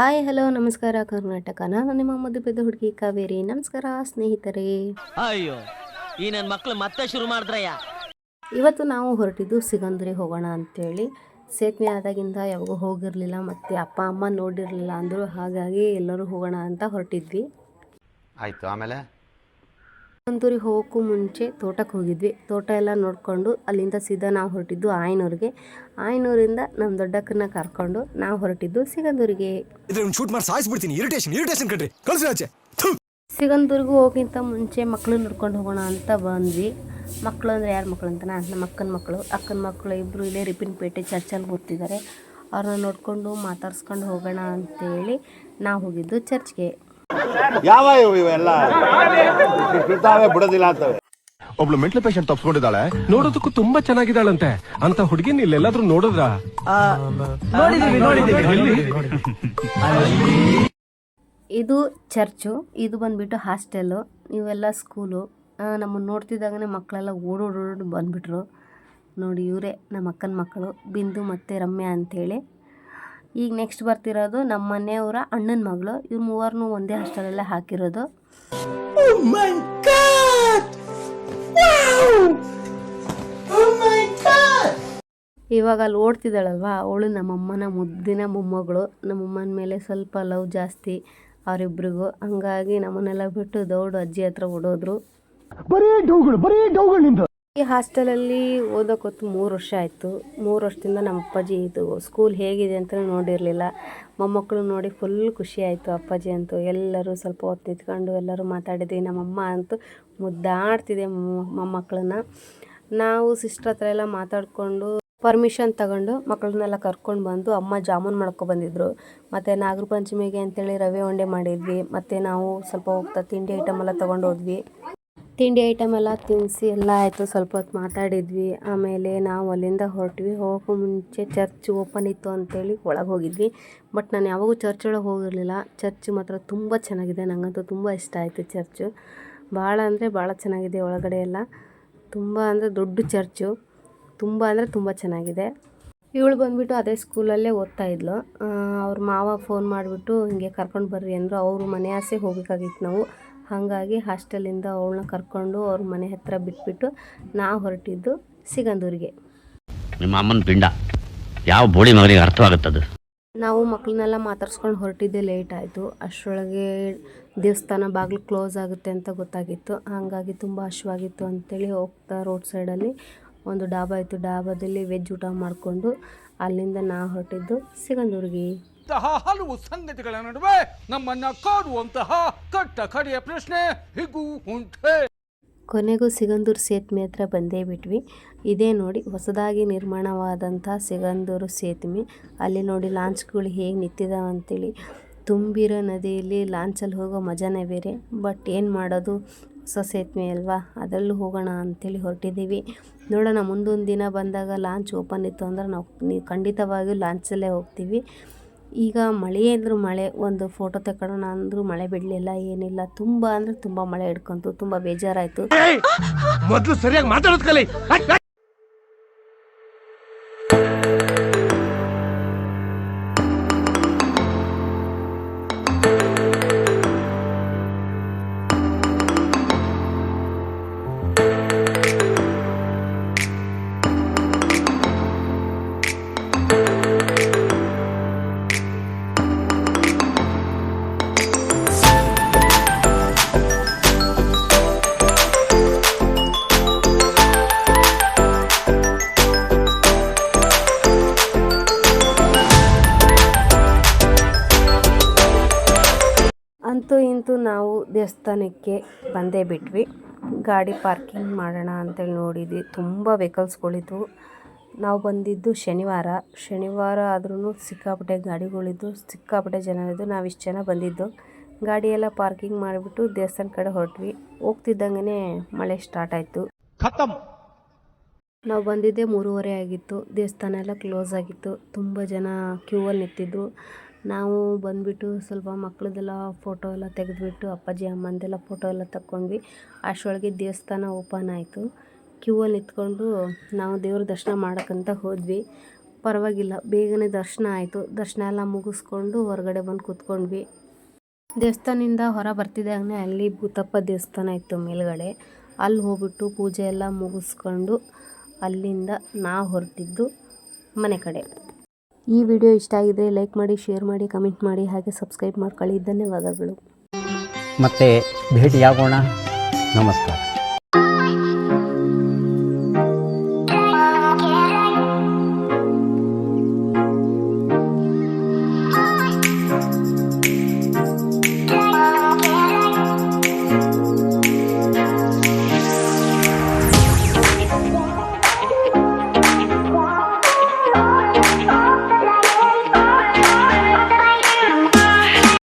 Hi hello ನಮಸ್ಕಾರ ಕರ್ನಾಟಕ. ನಾನು ನಿಮ್ಮ ಮದುವೆದ ಹುಡುಗಿ ಕಾವೇರಿ. ನಮಸ್ಕಾರ ಸ್ನೇಹಿತರೆ. ಅಯ್ಯೋ ಈ ನನ್ನ ಮಕ್ಕಳು ಮತ್ತೆ ಶುರು ಮಾಡಿದ್ರಯ್ಯ. ಇವತ್ತು ನಾವು ಹೊರಟಿದ್ದು ಸಿಗಂದ್ರಿ ಹೋಗೋಣ ಅಂತೇಳಿ. ಸೇತುವೆ ಆದಾಗಿಂದ ಯಾವಾಗೂ ಹೋಗಿರಲಿಲ್ಲ ಮತ್ತು ಅಪ್ಪ ಅಮ್ಮ ನೋಡಿರಲಿಲ್ಲ ಅಂದರು ಹಾಗಾಗಿ ಎಲ್ಲರೂ ಹೋಗೋಣ ಅಂತ ಹೊರಟಿದ್ವಿ. ಆಯಿತು ಆಮೇಲೆ? ಸಿಗಂದೂರಿಗೆ ಹೋಗೋಕ್ಕೂ ಮುಂಚೆ ತೋಟಕ್ಕೆ ಹೋಗಿದ್ವಿ. ತೋಟ ಎಲ್ಲ ನೋಡಿಕೊಂಡು ಅಲ್ಲಿಂದ ಸೀದಾ ನಾವು ಹೊರಟಿದ್ದು ಆಯನೂರಿಗೆ. ಆಯನೂರಿಂದ ನಮ್ಮ ದೊಡ್ಡಕ್ಕನ್ನ ಕರ್ಕೊಂಡು ನಾವು ಹೊರಟಿದ್ದು ಸಿಗಂದೂರಿಗೆ. ಸಿಗಂದೂರಿಗೂ ಶೂಟ್ ಮಾಡಿ ಸಾಯಿಸ್ಬಿಡ್ತೀನಿ. ಇರಿಟೇಷನ್ ಇರಿಟೇಷನ್ ಕಣ್ರಿ. ಕಳ್ಸಿ ಆಚೆ. ಸಿಗಂದೂರಿಗೂ ಹೋಗಿಂತ ಮುಂಚೆ ಮಕ್ಕಳು ನೋಡ್ಕೊಂಡು ಹೋಗೋಣ ಅಂತ ಬಂದ್ವಿ. ಮಕ್ಕಳು ಅಂದರೆ ಯಾರು ಮಕ್ಕಳು ಅಂತನಾ? ನಮ್ಮ ಅಕ್ಕನ ಮಕ್ಕಳು ಅಕ್ಕನ ಮಕ್ಕಳು ಇಬ್ಬರು ಇಲ್ಲೇ ರಿಪಿನ್ಪೇಟೆ ಚರ್ಚಲ್ಲಿ ಓದ್ತಿದ್ದಾರೆ. ಅವ್ರನ್ನ ನೋಡಿಕೊಂಡು ಮಾತಾಡ್ಸ್ಕೊಂಡು ಹೋಗೋಣ ಅಂತೇಳಿ ನಾವು ಹೋಗಿದ್ದು ಚರ್ಚ್ಗೆ. ಯಾವ ಇವು ಇವೆಲ್ಲ? ತಾವೇ ಬಿಡೋದಿಲ್ಲ ಅಂತವೆ. ಒಬ್ಳು ಮೆಂಟಲ್ ಪೇಷಂಟ್ ತಪ್ಸ್ಕೊಂಡಿದ್ದಾಳೆ. ನೋಡೋದಕ್ಕೂ ತುಂಬಾ ಚೆನ್ನಾಗಿದ್ದಾಳಂತೆ. ಅಂತ ಹುಡುಗಿನ ಇಲ್ಲೆಲ್ಲಾದ್ರೂ ನೋಡಿದ್ರ? ಇದು ಚರ್ಚು ಇದು ಬಂದ್ಬಿಟ್ಟು ಹಾಸ್ಟೆಲ್ಲು ಇವೆಲ್ಲ ಸ್ಕೂಲು. ನಮ್ಮನ್ನು ನೋಡ್ತಿದ್ದಾಗನೇ ಮಕ್ಕಳೆಲ್ಲ ಓಡೋಡೋಡು ಬಂದ್ಬಿಟ್ರು. ನೋಡಿ ಇವರೇ ನಮ್ಮ ಅಕ್ಕನ ಮಕ್ಕಳು ಬಿಂದು ಮತ್ತು ರಮ್ಯಾ ಅಂತೇಳಿ. ಈಗ ನೆಕ್ಸ್ಟ್ ಬರ್ತಿರೋದು ನಮ್ಮ ಮನೆಯವರ ಅಣ್ಣನ ಮಗಳು. ಇವ್ರು ಮೂವರ್ನು ಒಂದೇ ಹಾಸ್ಟೆಲಲ್ಲೇ ಹಾಕಿರೋದು. ಇವಾಗ ಅಲ್ಲಿ ಓಡ್ತಿದ್ದಾಳಲ್ವ? ಅವಳು ನಮ್ಮಮ್ಮನ ಮುದ್ದಿನ ಮೊಮ್ಮಗಳು. ನಮ್ಮಮ್ಮನ ಮೇಲೆ ಸ್ವಲ್ಪ ಲವ್ ಜಾಸ್ತಿ ಅವರಿಬ್ರಿಗೂ. ಹಂಗಾಗಿ ನಮ್ಮನ್ನೆಲ್ಲ ಬಿಟ್ಟು ದೌಡು ಅಜ್ಜಿ ಹತ್ರ ಓಡೋದ್ರು. ಈ ಹಾಸ್ಟೆಲಲ್ಲಿ ಓದೋಕೊತ್ತು ಮೂರು ವರ್ಷ ಆಯಿತು. ಮೂರು ವರ್ಷದಿಂದ ನಮ್ಮ ಅಪ್ಪಾಜಿ ಇದು ಸ್ಕೂಲ್ ಹೇಗಿದೆ ಅಂತ ನೋಡಿರಲಿಲ್ಲ. ಮೊಮ್ಮಕ್ಕಳು ನೋಡಿ ಫುಲ್ ಖುಷಿ ಆಯಿತು ಅಪ್ಪಾಜಿ ಅಂತೂ. ಎಲ್ಲರೂ ಸ್ವಲ್ಪ ಹೊತ್ತು ನಿಂತ್ಕೊಂಡು ಎಲ್ಲರೂ ಮಾತಾಡಿದ್ವಿ. ನಮ್ಮಮ್ಮ ಅಂತೂ ಮುದ್ದಾಡ್ತಿದೆ ಮೊಮ್ಮ ಮೊಮ್ಮಕ್ಕಳನ್ನ. ನಾವು ಸಿಸ್ಟರ್ ಹತ್ರ ಎಲ್ಲ ಮಾತಾಡಿಕೊಂಡು ಪರ್ಮಿಷನ್ ತಗೊಂಡು ಮಕ್ಕಳನ್ನೆಲ್ಲ ಕರ್ಕೊಂಡು ಬಂದು ಅಮ್ಮ ಜಾಮೂನ್ ಮಾಡ್ಕೊ ಬಂದಿದ್ರು. ಮತ್ತು ನಾಗರ ಪಂಚಮಿಗೆ ಅಂತೇಳಿ ರವೆ ಉಂಡೆ ಮಾಡಿದ್ವಿ. ಮತ್ತು ನಾವು ಸ್ವಲ್ಪ ಹೋಗ್ತಾ ತಿಂಡಿ ಐಟಮ್ ಎಲ್ಲ ತೊಗೊಂಡು ಹೋದ್ವಿ. ತಿಂಡಿ ಐಟಮ್ ಎಲ್ಲ ತಿನ್ನಿಸಿ ಎಲ್ಲ ಆಯಿತು, ಸ್ವಲ್ಪ ಹೊತ್ತು ಮಾತಾಡಿದ್ವಿ. ಆಮೇಲೆ ನಾವು ಅಲ್ಲಿಂದ ಹೊರಟ್ವಿ. ಹೋಗೋಕ್ಕೂ ಮುಂಚೆ ಚರ್ಚ್ ಓಪನ್ ಇತ್ತು ಅಂತೇಳಿ ಒಳಗೆ ಹೋಗಿದ್ವಿ. ಬಟ್ ನಾನು ಯಾವಾಗೂ ಚರ್ಚ್ ಒಳಗೆ ಹೋಗಿರಲಿಲ್ಲ. ಚರ್ಚ್ ಮಾತ್ರ ತುಂಬ ಚೆನ್ನಾಗಿದೆ. ನನಗಂತೂ ತುಂಬ ಇಷ್ಟ ಆಯಿತು ಚರ್ಚು ಭಾಳ ಅಂದರೆ ಭಾಳ ಚೆನ್ನಾಗಿದೆ ಒಳಗಡೆ ಎಲ್ಲ. ತುಂಬ ಅಂದರೆ ದೊಡ್ಡ ಚರ್ಚು ತುಂಬ ಅಂದರೆ ತುಂಬ ಚೆನ್ನಾಗಿದೆ. ಇವಳು ಬಂದುಬಿಟ್ಟು ಅದೇ ಸ್ಕೂಲಲ್ಲೇ ಓದ್ತಾ ಇದ್ಲು. ಅವ್ರ ಮಾವ ಫೋನ್ ಮಾಡಿಬಿಟ್ಟು ಹಿಂಗೆ ಕರ್ಕೊಂಡು ಬರ್ರಿ ಅಂದರು. ಅವರು ಮನೆ ಆಸೆ ಹೋಗಬೇಕಾಗಿತ್ತು ನಾವು. ಹಾಗಾಗಿ ಹಾಸ್ಟೆಲಿಂದ ಅವಳನ್ನ ಕರ್ಕೊಂಡು ಅವ್ರ ಮನೆ ಹತ್ತಿರ ಬಿಟ್ಬಿಟ್ಟು ನಾವು ಹೊರಟಿದ್ದು ಸಿಗಂದೂರಿಗೆ. ನಿಮ್ಮ ಅಮ್ಮನ ಪಿಂಡ. ಯಾವ ಬೋಳಿ ಮಗನಿಗೆ ಅರ್ಥವಾಗುತ್ತದು? ನಾವು ಮಕ್ಕಳನ್ನೆಲ್ಲ ಮಾತಾಡ್ಸ್ಕೊಂಡು ಹೊರಟಿದ್ದೆ ಲೇಟ್ ಆಯಿತು. ಅಷ್ಟರೊಳಗೆ ದೇವಸ್ಥಾನ ಬಾಗಿಲು ಕ್ಲೋಸ್ ಆಗುತ್ತೆ ಅಂತ ಗೊತ್ತಾಗಿತ್ತು. ಹಾಗಾಗಿ ತುಂಬ ಹಶ್ವಾಗಿತ್ತು ಅಂಥೇಳಿ ಹೋಗ್ತಾ ರೋಡ್ ಸೈಡಲ್ಲಿ ಒಂದು ಡಾಬಾ ಇತ್ತು. ಡಾಬಾದಲ್ಲಿ ವೆಜ್ ಊಟ ಮಾಡಿಕೊಂಡು ಅಲ್ಲಿಂದ ನಾ ಹೊರಟಿದ್ದು ಸಿಗಂದೂರಿಗೆ. ಇಂತಹ ಹಲವು ಸಂಗತಿಗಳ ನಡುವೆ ನಮ್ಮನ್ನ ಕಾಡುವಂತಹ ಕಟ್ಟ ಕಡೆಯ ಪ್ರಶ್ನೆ ಹೀಗೂ ಉಂಟೆ. ಕೊನೆಗೂ ಸಿಗಂದೂರು ಸೇತುವೆ ಹತ್ರ ಬಂದೇ ಬಿಟ್ವಿ. ಇದೇ ನೋಡಿ ಹೊಸದಾಗಿ ನಿರ್ಮಾಣವಾದಂಥ ಸಿಗಂದೂರು ಸೇತುವೆ. ಅಲ್ಲಿ ನೋಡಿ ಲಾಂಚ್ಗಳು ಹೇಗೆ ನಿಂತಿದ್ದಾವೆ ಅಂತೇಳಿ ತುಂಬಿರೋ ನದಿಯಲ್ಲಿ ಲಾಂಚಲ್ಲಿ ಹೋಗೋ ಮಜಾನೇ ಬೇರೆ. ಬಟ್ ಏನು ಮಾಡೋದು? ಹೊಸ ಸೇತುವೆ ಅಲ್ವಾ? ಅದರಲ್ಲೂ ಹೋಗೋಣ ಅಂತೇಳಿ ಹೊರಟಿದ್ದೀವಿ. ನೋಡೋಣ, ಮುಂದೊಂದು ದಿನ ಬಂದಾಗ ಲಾಂಚ್ ಓಪನ್ ಇತ್ತು ಅಂದ್ರೆ ನಾವು ನೀವು ಖಂಡಿತವಾಗಿಯೂ ಲಾಂಚಲ್ಲೇ ಹೋಗ್ತೀವಿ. ಈಗ ಮಳೆ ಅಂದರೂ ಮಳೆ, ಒಂದು ಫೋಟೋ ತಗೊಳ್ಳೋಣ ಅಂದರೂ ಮಳೆ ಬಿಡಲಿಲ್ಲ, ಏನಿಲ್ಲ. ತುಂಬ ಅಂದರೆ ತುಂಬ ಮಳೆ ಹಿಡ್ಕೊಂತು, ತುಂಬ ಬೇಜಾರಾಯಿತು. ಮೊದಲು ಸರಿಯಾಗಿ ಮಾತಾಡೋದು ಅಂತೂ ಇಂತೂ ನಾವು ದೇವಸ್ಥಾನಕ್ಕೆ ಬಂದೇ ಬಿಟ್ವಿ. ಗಾಡಿ ಪಾರ್ಕಿಂಗ್ ಮಾಡೋಣ ಅಂತೇಳಿ ನೋಡಿದ್ವಿ. ತುಂಬ ವೆಹಿಕಲ್ಸ್ಗಳಿದ್ವು. ನಾವು ಬಂದಿದ್ದು ಶನಿವಾರ. ಶನಿವಾರ ಆದ್ರೂ ಸಿಕ್ಕಾಪಟ್ಟೆ ಗಾಡಿಗಳಿದ್ದು ಸಿಕ್ಕಾಪಟ್ಟೆ ಜನ ಇದ್ದು ನಾವು ಇಷ್ಟು ಜನ ಬಂದಿದ್ದು. ಗಾಡಿಯೆಲ್ಲ ಎಲ್ಲ ಪಾರ್ಕಿಂಗ್ ಮಾಡಿಬಿಟ್ಟು ದೇವಸ್ಥಾನ ಕಡೆ ಹೊರಟ್ವಿ. ಹೋಗ್ತಿದ್ದಂಗೆ ಮಳೆ ಸ್ಟಾರ್ಟ್ ಆಯಿತು. ಖತಮ್. ನಾವು ಬಂದಿದ್ದೆ ಮೂರುವರೆ ಆಗಿತ್ತು. ದೇವಸ್ಥಾನ ಎಲ್ಲ ಕ್ಲೋಸ್ ಆಗಿತ್ತು. ತುಂಬ ಜನ ಕ್ಯೂವಲ್ಲಿ ನಿಂತಿದ್ರು ನಾವು ಬಂದುಬಿಟ್ಟು ಸ್ವಲ್ಪ ಮಕ್ಕಳದೆಲ್ಲ ಫೋಟೋ ಎಲ್ಲ ತೆಗೆದುಬಿಟ್ಟು ಅಪ್ಪಾಜಿ, ಅಮ್ಮಂದೆಲ್ಲ ಫೋಟೋ ಎಲ್ಲ ತಕ್ಕೊಂಡ್ವಿ. ಅಷ್ಟರೊಳಗೆ ದೇವಸ್ಥಾನ ಓಪನ್ ಆಯಿತು. ಕ್ಯೂವಲ್ಲಿ ನಿಂತ್ಕೊಂಡು ನಾವು ದೇವ್ರ ದರ್ಶನ ಮಾಡೋಕ್ಕಂತ ಹೋದ್ವಿ. ಪರವಾಗಿಲ್ಲ, ಬೇಗನೆ ದರ್ಶನ ಆಯಿತು. ದರ್ಶನ ಎಲ್ಲ ಮುಗಿಸ್ಕೊಂಡು ಹೊರಗಡೆ ಬಂದು ಕೂತ್ಕೊಂಡ್ವಿ. ದೇವಸ್ಥಾನದಿಂದ ಹೊರ ಬರ್ತಿದ್ದಾಗಲೇ ಅಲ್ಲಿ ಭೂತಪ್ಪ ದೇವಸ್ಥಾನ ಇತ್ತು ಮೇಲುಗಡೆ. ಅಲ್ಲಿ ಹೋಗ್ಬಿಟ್ಟು ಪೂಜೆ ಎಲ್ಲ ಮುಗಿಸ್ಕೊಂಡು ಅಲ್ಲಿಂದ ನಾವು ಹೊರಟಿದ್ದು ಮನೆ ಕಡೆ. ಈ ವಿಡಿಯೋ ಇಷ್ಟ ಆಗಿದ್ರೆ ಲೈಕ್ ಮಾಡಿ, ಶೇರ್ ಮಾಡಿ, ಕಮೆಂಟ್ ಮಾಡಿ, ಹಾಗೆ ಸಬ್ಸ್ಕ್ರೈಬ್ ಮಾಡ್ಕೊಳ್ಳಿ. ಧನ್ಯವಾದಗಳು. ಮತ್ತೆ ಭೇಟಿಯಾಗೋಣ. ನಮಸ್ಕಾರ.